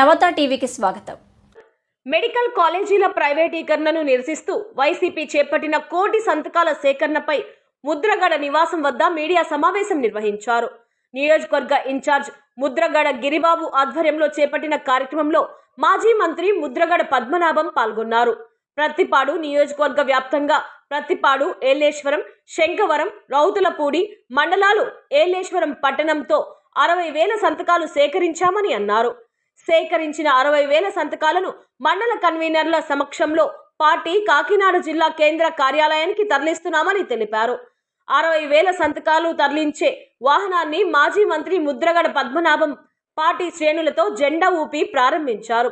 నవత టీవీకి స్వాగతం. మెడికల్ కాలేజీల ప్రైవేటీకరణను నిరసిస్తూ వైసీపీ చేపట్టిన కోటి సంతకాల సేకరణపై ముద్రగడ నివాసం వద్ద మీడియా సమావేశం నిర్వహించారు. నియోజకవర్గ ఇన్ఛార్జ్ ముద్రగడ గిరిబాబు ఆధ్వర్యంలో చేపట్టిన కార్యక్రమంలో మాజీ మంత్రి ముద్రగడ పద్మనాభం పాల్గొన్నారు. ప్రత్తిపాడు నియోజకవర్గ వ్యాప్తంగా ప్రత్తిపాడు ఏలేశ్వరం శంఖవరం రౌతులపూడి మండలాలు ఏలేశ్వరం పట్టణంతో అరవై వేల సంతకాలు సేకరించామని అన్నారు. సేకరించిన అరవై వేల సంతకాలను మండల కన్వీనర్ల సమక్షంలో పార్టీ కాకినాడ జిల్లా కేంద్ర కార్యాలయానికి తరలిస్తున్నామని తెలిపారు. అరవై వేల సంతకాలు తరలించే వాహనాన్ని మాజీ మంత్రి ముద్రగడ పద్మనాభం పార్టీ శ్రేణులతో జెండా ఊపి ప్రారంభించారు.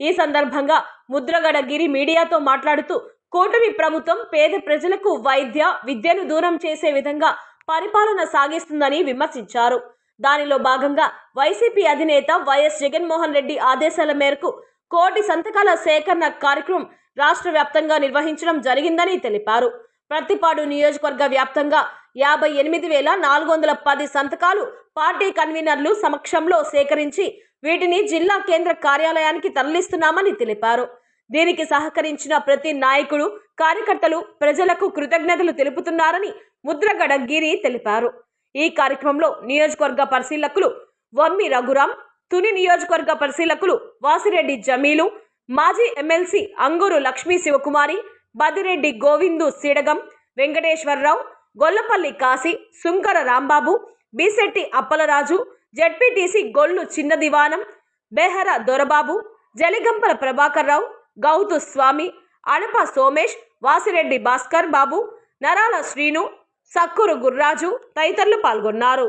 ఈ సందర్భంగా ముద్రగడ గిరి మీడియాతో మాట్లాడుతూ కూటమి ప్రభుత్వం పేద ప్రజలకు వైద్య విద్యను దూరం చేసే విధంగా పరిపాలన సాగిస్తుందని విమర్శించారు. దానిలో భాగంగా వైసీపీ అధినేత వైఎస్ జగన్మోహన్ రెడ్డి ఆదేశాల మేరకు కోటి సంతకాల సేకరణ కార్యక్రమం రాష్ట్ర వ్యాప్తంగా నిర్వహించడం జరిగిందని తెలిపారు. ప్రతిపాడు నియోజకవర్గ వ్యాప్తంగా యాభై ఎనిమిది వేల నాలుగు వందల పది సంతకాలు పార్టీ కన్వీనర్లు సమక్షంలో సేకరించి వీటిని జిల్లా కేంద్ర కార్యాలయానికి తరలిస్తున్నామని తెలిపారు. దీనికి సహకరించిన ప్రతి నాయకుడు కార్యకర్తలు ప్రజలకు కృతజ్ఞతలు తెలుపుతున్నారని ముద్రగడ గిరి తెలిపారు. ఈ కార్యక్రమంలో నియోజకవర్గ పరిశీలకులు వమ్మి రఘురాం తుని నియోజకవర్గ పరిశీలకులు వాసిరెడ్డి జమీలు మాజీ ఎమ్మెల్సీ అంగూరు లక్ష్మీ శివకుమారి బదిరెడ్డి గోవిందు సిడగం వెంకటేశ్వరరావు గొల్లపల్లి కాశీ సుంకర రాంబాబు బీసెట్టి అప్పలరాజు జడ్పీటీసీ గొల్లు చిన్న దివానం బెహర దొరబాబు జలిగంపల ప్రభాకర్రావు గౌతు స్వామి అడప సోమేష్ వాసిరెడ్డి భాస్కర్ బాబు నరాల శ్రీను సక్కురు గుర్రాజు తదితరులు పాల్గొన్నారు.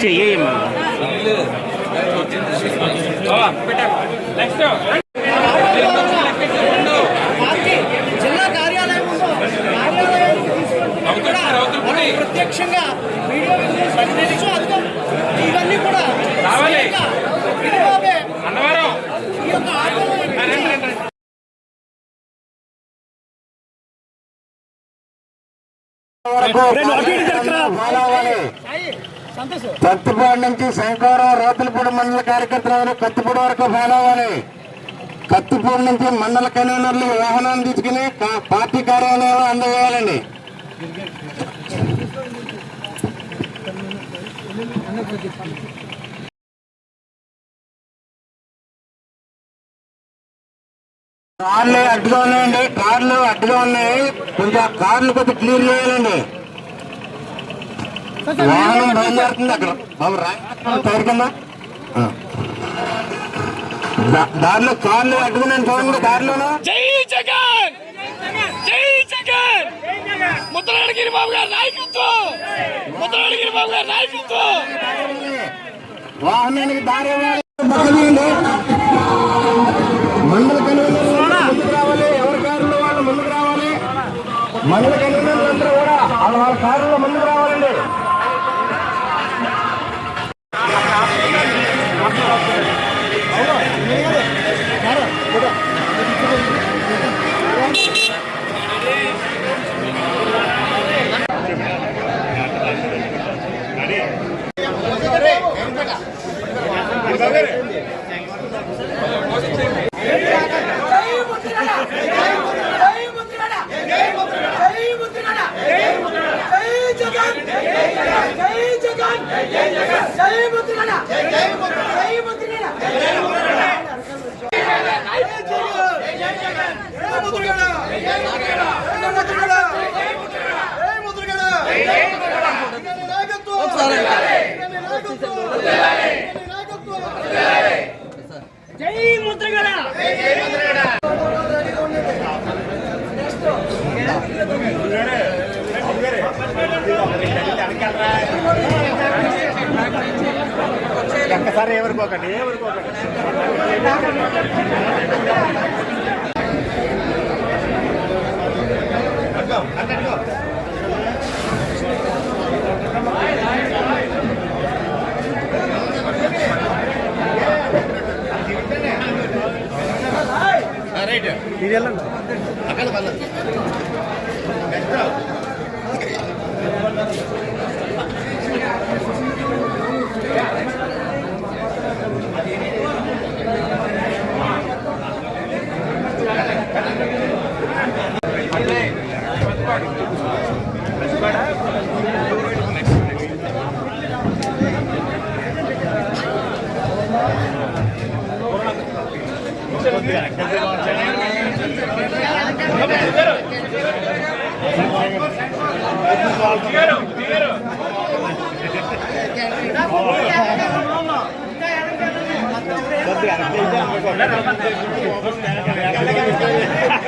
చెయ్యమ్మా కార్యాలయం ఉందో కార్యాలయానికి తీసుకొని కూడా మనం ప్రత్యక్షంగా వీడియో విజువల్స్ అదిగో ఇవన్నీ కూడా స్వయంగా గిరిబాబే ఈ యొక్క ఆటోలో కత్తిపాడు నుంచి శంకరం రోతులపూడి మండల కార్యకర్తలు కత్తిపూడి వరకు ఫాలో అవ్వాలి కత్తిపూడి నుంచి మండల కన్వీనర్లు వాహనాన్ని తీసుకుని పార్టీ కార్యాలయంలో అందజేయాలండి. కార్లు అడ్డుగా ఉన్నాయండి. కార్లు అడ్డుగా ఉన్నాయి. కొంచెం కార్లు కొద్దిగా క్లియర్ చేయాలండి. వాహనం బయలుదేరుతుంది అక్కడ. బాబు రాయి కింద. దారిలో కార్లు అడ్డుకున్నాను చూడండి దారిలోనూ. ముద్రగిరి బాబు గారి నాయకత్వం! ముద్రగిరి బాబు గారి నాయకత్వం! వాహనానికి దారి. మండల కన్వీనర్లు ముందుకు రావాలి ఎవరి కారులో వాళ్ళు ముందుకు రావాలి మండల కన్వీనర్లు కూడా వాళ్ళ వాళ్ళ కారులో ముందుకు రావాలండి. జై ముద్రగడ. ఒక్కసారి ఎవరికోకండి ఎవరికోకండి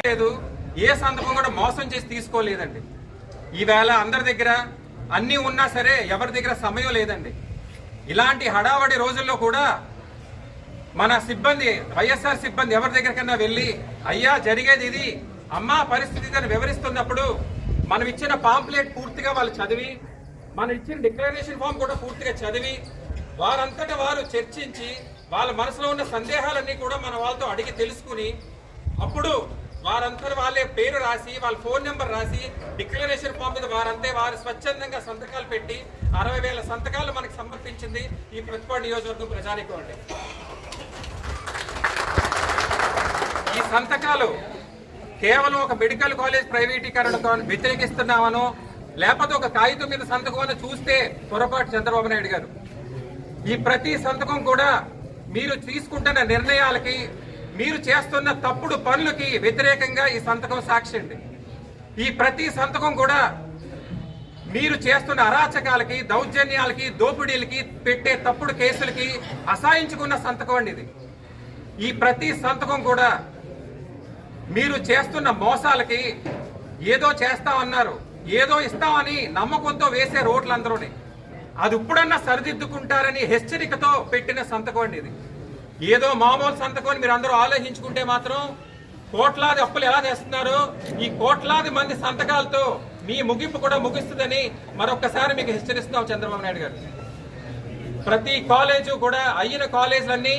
లేదు. ఏ సందర్భం కూడా మోసం చేసి తీసుకోలేదండి. ఈవేళ అందరి దగ్గర అన్నీ ఉన్నా సరే ఎవరి దగ్గర సమయం లేదండి. ఇలాంటి హడావడి రోజుల్లో కూడా మన సిబ్బంది వైఎస్ఆర్ సిబ్బంది ఎవరి దగ్గరకన్నా వెళ్ళి అయ్యా జరిగేది ఇది అమ్మా పరిస్థితి వివరిస్తున్నప్పుడు మనం ఇచ్చిన పాంప్లెట్ పూర్తిగా వాళ్ళు చదివి మనం ఇచ్చిన డిక్లరేషన్ ఫామ్ కూడా పూర్తిగా చదివి వారంతట వారు చర్చించి వాళ్ళ మనసులో ఉన్న సందేహాలన్నీ కూడా మన వాళ్ళతో అడిగి తెలుసుకుని అప్పుడు వారంతా వాళ్ళే పేరు రాసి వాళ్ళ ఫోన్ నెంబర్ రాసి డిక్లరేషన్ ఫామ్ మీద వారంతే వారు స్వచ్ఛందంగా సంతకాలు పెట్టి అరవై వేల సంతకాలు మనకు సమర్పించింది ఈ ప్రతిపాడు నియోజకవర్గం ప్రజానికి ఈ సంతకాలు కేవలం ఒక మెడికల్ కాలేజ్ ప్రైవేటీకరణతో వ్యతిరేకిస్తున్నామనో లేకపోతే ఒక కాగితం మీద సంతకం చూస్తే పొరపాటు చంద్రబాబు నాయుడు గారు. ఈ ప్రతి సంతకం కూడా మీరు తీసుకుంటున్న నిర్ణయాలకి మీరు చేస్తున్న తప్పుడు పనులకి వ్యతిరేకంగా ఈ సంతకం సాక్షి అండి. ఈ ప్రతి సంతకం కూడా మీరు చేస్తున్న అరాచకాలకి దౌర్జన్యాలకి దోపిడీలకి పెట్టే తప్పుడు కేసులకి అసాయించుకున్న సంతకం అండి ఇది. ఈ ప్రతి సంతకం కూడా మీరు చేస్తున్న మోసాలకి ఏదో చేస్తామన్నారు ఏదో ఇస్తామని నమ్మకంతో వేసే రోడ్లందరూని. అది ఇప్పుడన్నా సరిదిద్దుకుంటారని హెచ్చరికతో పెట్టిన సంతకం అండి ఇది. ఏదో మామూలు సంతకం అని మీరు అందరూ ఆలోచించుకుంటే మాత్రం కోట్లాది అప్పులు ఎలా చేస్తున్నారు? ఈ కోట్లాది మంది సంతకాలతో మీ ముగింపు కూడా ముగిస్తుందని మరొక్కసారి మీకు హెచ్చరిస్తున్నాం చంద్రబాబు నాయుడు గారు. ప్రతి కాలేజు కూడా అయిన కాలేజీలన్నీ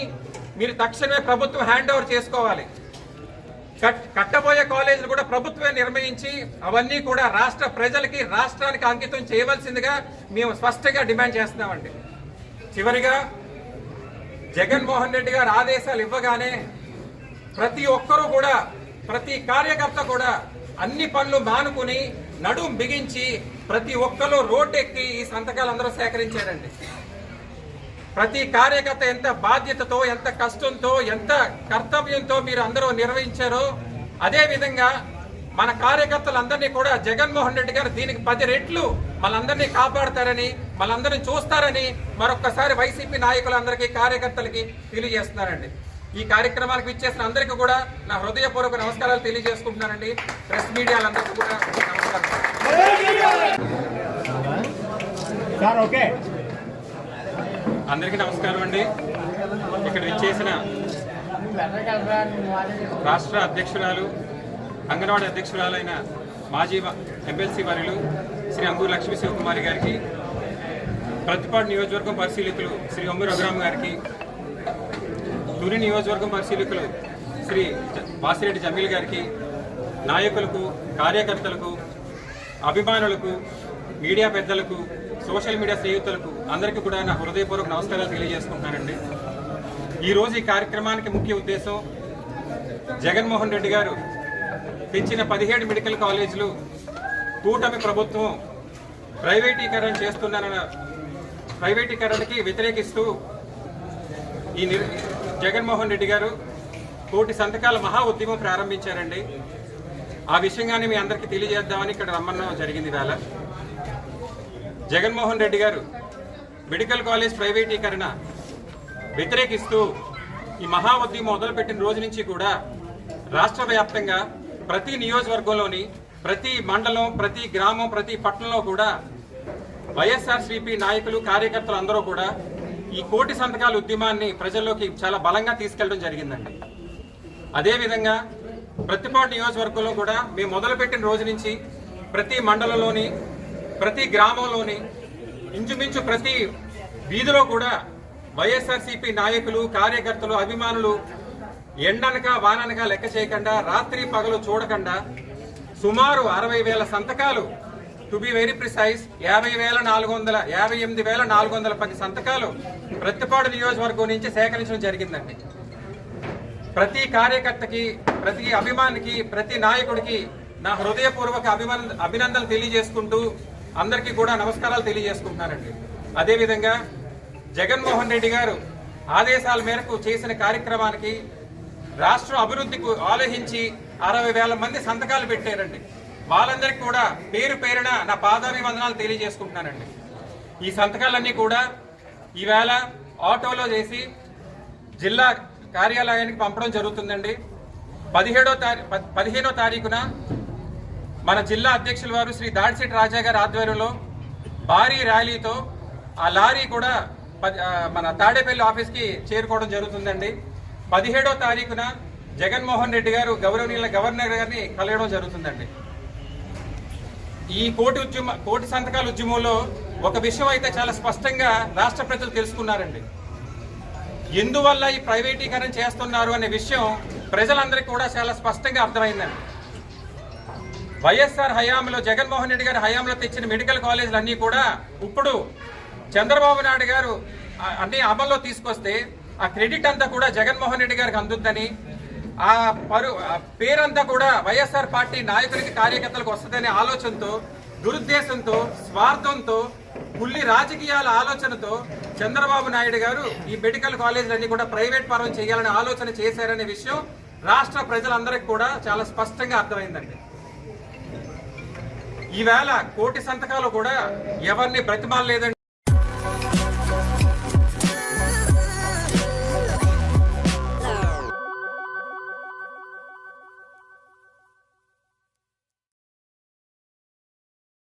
మీరు తక్షణమే ప్రభుత్వం హ్యాండ్ ఓవర్ చేసుకోవాలి. కట్టబోయే కాలేజీలు కూడా ప్రభుత్వమే నిర్ణయించి అవన్నీ కూడా రాష్ట్ర ప్రజలకి రాష్ట్రానికి అంకితం చేయవలసిందిగా మేము స్పష్టంగా డిమాండ్ చేస్తున్నామండి. చివరిగా జగన్మోహన్ రెడ్డి గారు ఆదేశాలు ఇవ్వగానే ప్రతి ఒక్కరూ కూడా ప్రతి కార్యకర్త కూడా అన్ని పనులు మానుకుని నడుం బిగించి ప్రతి ఒక్కరు రోడ్డెక్కి ఈ సంతకాలు అందరూ సేకరించారండి. ప్రతి కార్యకర్త ఎంత బాధ్యతతో ఎంత కష్టంతో ఎంత కర్తవ్యంతో మీరు అందరూ నిర్వహించారో అదే విధంగా మన కార్యకర్తలందరినీ కూడా జగన్మోహన్ రెడ్డి గారు దీనికి పది రెట్లు మనందరినీ కాపాడతారని మనందరినీ చూస్తారని మరొక్కసారి వైసీపీ నాయకులందరికీ కార్యకర్తలకి తెలియజేస్తున్నారండి. ఈ కార్యక్రమానికి ఇచ్చేసిన అందరికీ కూడా నా హృదయపూర్వక నమస్కారాలు తెలియజేసుకుంటున్నానండి. ప్రెస్ మీడియాలందరికీ కూడా నమస్కారం. అందరికీ నమస్కారం అండి. ఇక్కడ విచ్చేసిన రాష్ట్ర అధ్యక్షురాలు అంగన్వాడీ అధ్యక్షురాలైన మాజీ ఎమ్మెల్సీ వర్యులు శ్రీ అంగూరు లక్ష్మీ శివకుమారి గారికి ప్రతిపాడు నియోజకవర్గం పరిశీలకులు శ్రీ అమ్ము రఘురామ్ గారికి తుని నియోజకవర్గం పరిశీలకులు శ్రీ వాసిరెడ్డి జమీల్ గారికి నాయకులకు కార్యకర్తలకు అభిమానులకు మీడియా పెద్దలకు సోషల్ మీడియా స్నేహితులకు అందరికీ కూడా నా హృదయపూర్వక నమస్కారాలు తెలియజేసుకుంటున్నానండి. ఈరోజు ఈ కార్యక్రమానికి ముఖ్య ఉద్దేశం జగన్మోహన్ రెడ్డి గారు తెచ్చిన పదిహేడు మెడికల్ కాలేజీలు కూటమి ప్రభుత్వం ప్రైవేటీకరణ చేస్తున్నారన్న ప్రైవేటీకరణకి వ్యతిరేకిస్తూ ఈ నిర్ జగన్మోహన్ రెడ్డి గారు కోటి సంతకాల మహా ఉద్యమం ప్రారంభించారండి. ఆ విషయంగానే మీ అందరికీ తెలియజేద్దామని ఇక్కడ రమ్మడం జరిగింది వేళ. జగన్మోహన్ రెడ్డి గారు మెడికల్ కాలేజ్ ప్రైవేటీకరణ వ్యతిరేకిస్తూ ఈ మహా ఉద్యమం మొదలుపెట్టిన రోజు నుంచి కూడా రాష్ట్ర వ్యాప్తంగా ప్రతి నియోజకవర్గంలోని ప్రతి మండలం ప్రతి గ్రామం ప్రతి పట్టణంలో కూడా వైఎస్ఆర్సీపీ నాయకులు కార్యకర్తలు అందరూ కూడా ఈ కోటి సంతకాల ఉద్యమాన్ని ప్రజల్లోకి చాలా బలంగా తీసుకెళ్ళడం జరిగిందండి. అదేవిధంగా ప్రతిపాటు నియోజకవర్గంలో కూడా మేము మొదలుపెట్టిన రోజు నుంచి ప్రతి మండలంలోని ప్రతి గ్రామంలోని ఇంచుమించు ప్రతి వీధిలో కూడా వైఎస్ఆర్సీపీ నాయకులు కార్యకర్తలు అభిమానులు ఎండనక వాననక లెక్క చేయకుండా రాత్రి పగలు చూడకుండా సుమారు అరవై వేల సంతకాలు టు బి వెరీ ప్రిసైజ్ యాభై వేల నాలుగు వందల యాభై ఎనిమిది వేల నాలుగు వందల పది సంతకాలు ప్రతిపాడు నియోజకవర్గం నుంచి సేకరించడం జరిగిందండి. ప్రతి కార్యకర్తకి ప్రతి అభిమానికి ప్రతి నాయకుడికి నా హృదయపూర్వక అభిమాన అభినందనలు తెలియజేసుకుంటూ అందరికీ కూడా నమస్కారాలు తెలియజేసుకుంటున్నానండి. అదేవిధంగా జగన్మోహన్ రెడ్డి గారు ఆదేశాల మేరకు చేసిన కార్యక్రమానికి రాష్ట్ర అభివృద్ధికి ఆలోచించి అరవై వేల మంది సంతకాలు పెట్టారండి. వాళ్ళందరికీ కూడా పేరు పేరున నా పాదాభివందనాలు తెలియజేసుకుంటున్నానండి. ఈ సంతకాలన్నీ కూడా ఈవేళ ఆటోలో చేసి జిల్లా కార్యాలయానికి పంపడం జరుగుతుందండి. పదిహేడో తారీ పదిహేనో తారీఖున మన జిల్లా అధ్యక్షుల వారు శ్రీ దాడిశెట్టి రాజా గారి ఆధ్వర్యంలో భారీ ర్యాలీతో ఆ లారీ కూడా మన తాడేపల్లి ఆఫీస్కి చేరుకోవడం జరుగుతుందండి. పదిహేడో తారీఖున జగన్మోహన్ రెడ్డి గారు గౌరవనీయుల గవర్నర్ గారిని కలగడం జరుగుతుందండి. ఈ కోటి ఉద్యమ కోటి సంతకాల ఉద్యమంలో ఒక విషయం అయితే చాలా స్పష్టంగా రాష్ట్ర ప్రజలు తెలుసుకున్నారండి. ఎందువల్ల ఈ ప్రైవేటీకరణ చేస్తున్నారు అనే విషయం ప్రజలందరికీ కూడా చాలా స్పష్టంగా అర్థమైందండి. వైఎస్ఆర్ హయాంలో జగన్మోహన్ రెడ్డి గారి హయాంలో తెచ్చిన మెడికల్ కాలేజీలు అన్నీ కూడా ఇప్పుడు చంద్రబాబు నాయుడు గారు అన్ని అమల్లో తీసుకొస్తే ఆ క్రెడిట్ అంతా కూడా జగన్మోహన్ రెడ్డి గారికి అందుద్దని ఆ పరు పేరంతా కూడా వైఎస్ఆర్ పార్టీ నాయకులకి కార్యకర్తలకు వస్తుందనే ఆలోచనతో దురుద్దేశంతో స్వార్థంతో పుల్లి రాజకీయాల ఆలోచనతో చంద్రబాబు నాయుడు గారు ఈ మెడికల్ కాలేజీలన్నీ కూడా ప్రైవేట్ పరం చేయాలనే ఆలోచన చేశారనే విషయం రాష్ట్ర ప్రజలందరికీ కూడా చాలా స్పష్టంగా అర్థమైందండి. ఈవేళ కోటి సంతకాలు కూడా ఎవరిని బ్రతిమాలలేదండి.